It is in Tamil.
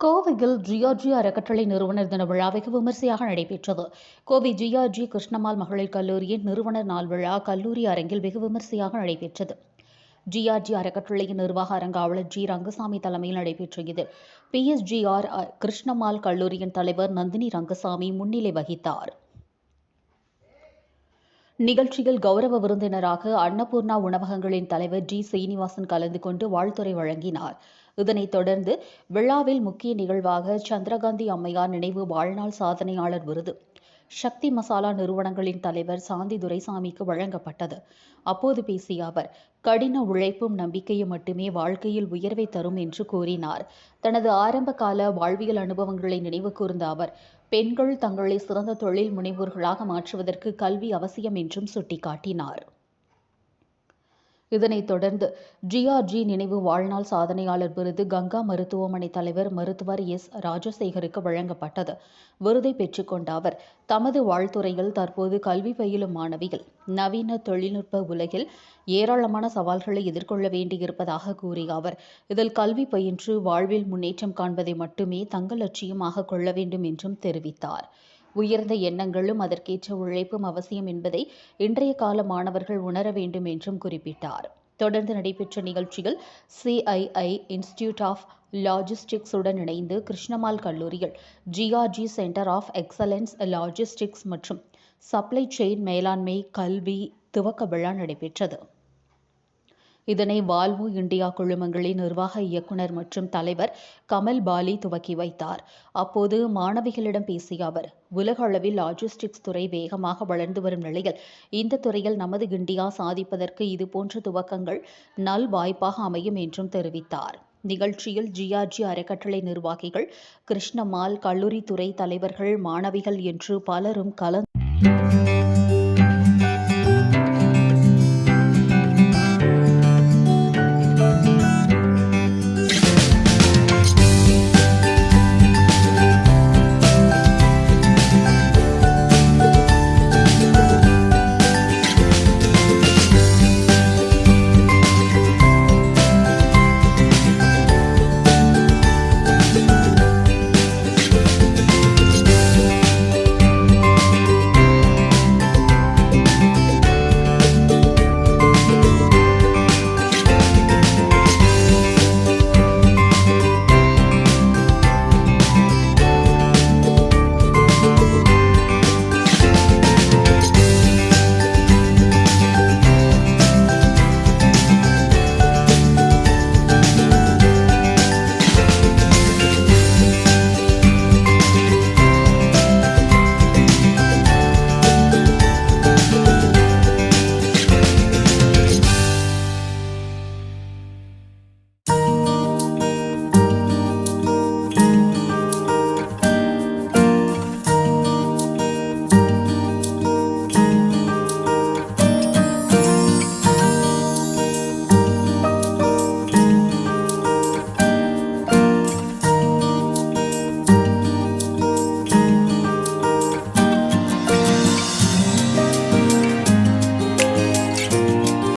கோவையில் ஜியார்ஜி அறக்கட்டளை நிறுவனர் தின விழா வெகு விமர்சையாக நடைபெற்றது. கோவை ஜியார்ஜி கிருஷ்ணமால் மகளிர் கல்லூரியின் நிறுவனர் நாள் விழா கல்லூரி அரங்கில் வெகு விமர்சையாக நடைபெற்றது. ஜிஆர்ஜி அறக்கட்டளையின் நிர்வாக அரங்காவலர் ஜி ரங்கசாமி தலைமையில் நடைபெற்ற இது. பிஎஸ்ஜிஆர் கிருஷ்ணமால் கல்லூரியின் தலைவர் நந்தினி ரங்கசாமி முன்னிலை வகித்தார். நிகழ்ச்சியில் கௌரவ விருந்தினராக அன்னபூர்ணா உணவகங்களின் தலைவர் ஜி. சீனிவாசன் கலந்து கொண்டு வாழ்த்துறை வழங்கினார். இதனைத் தொடர்ந்து விழாவில் முக்கிய நிகழ்வாக சந்திரகாந்தி அம்மையார் நினைவு வாழ்நாள் சாதனையாளர் விருது சக்தி மசாலா நிறுவனங்களின் தலைவர் சாந்தி துரைசாமிக்கு வழங்கப்பட்டது. அப்போது பேசிய அவர் கடின உழைப்பும் நம்பிக்கையும் மட்டுமே வாழ்க்கையில் உயர்வை தரும் என்று கூறினார். தனது ஆரம்ப கால வாழ்வியல் அனுபவங்களை நினைவு கூர்ந்த அவர் பெண்கள் தங்களை சிறந்த தொழில் முனைவோர்களாக மாற்றுவதற்கு கல்வி அவசியம் என்றும் சுட்டிக்காட்டினார். இதனைத் தொடர்ந்து ஜிஆர்ஜி நினைவு வாழ்நாள் சாதனையாளர் விருது கங்கா மருத்துவமனை தலைவர் மருத்துவர் எஸ் ராஜசேகருக்கு வழங்கப்பட்டது. விருதை பெற்றுக்கொண்ட அவர் தமது வாழ்த்துறையில் தற்போது கல்வி பயிலும் மாணவிகள் நவீன தொழில்நுட்ப உலகில் ஏராளமான சவால்களை எதிர்கொள்ள வேண்டியிருப்பதாக கூறிய அவர் இதில் கல்வி பயின்று வாழ்வில் முன்னேற்றம் காண்பதை மட்டுமே தங்கள் லட்சியமாக கொள்ள வேண்டும் என்றும் தெரிவித்தார். உயர்ந்த எண்ணங்களும் அதற்கேற்ற உழைப்பும் அவசியம் என்பதை இன்றைய கால மாணவர்கள் உணர வேண்டும் என்றும் குறிப்பிட்டார். தொடர்ந்து நடைபெற்ற நிகழ்ச்சியில் சிஐஐ இன்ஸ்டிடியூட் ஆஃப் லாஜிஸ்டிக்ஸுடன் இணைந்து கிருஷ்ணமால் கல்லூரியில் GRG centre of excellence logistics மற்றும் சப்ளை செயின் மேலாண்மை கல்வி துவக்க விழா நடைபெற்றது. இதனை வால்வோ இந்தியா குழுமங்களின் நிர்வாக இயக்குனர் மற்றும் தலைவர் கமல் பாலி துவக்கி வைத்தார். அப்போது மாணவிகளிடம் பேசிய அவர் உலக அளவில் லாஜிஸ்டிக்ஸ் துறை வேகமாக வளர்ந்து வரும் நிலையில் இந்த துறையில் நமது இந்தியா சாதிப்பதற்கு இதுபோன்ற துவக்கங்கள் நல் வாய்ப்பாக அமையும் என்றும் தெரிவித்தார். நிகழ்ச்சியில் ஜிஆர்ஜி அறக்கட்டளை நிர்வாகிகள் கிருஷ்ணம்மாள் கல்லூரி துறை தலைவர்கள் மாணவிகள் என்று பலரும் கலந்து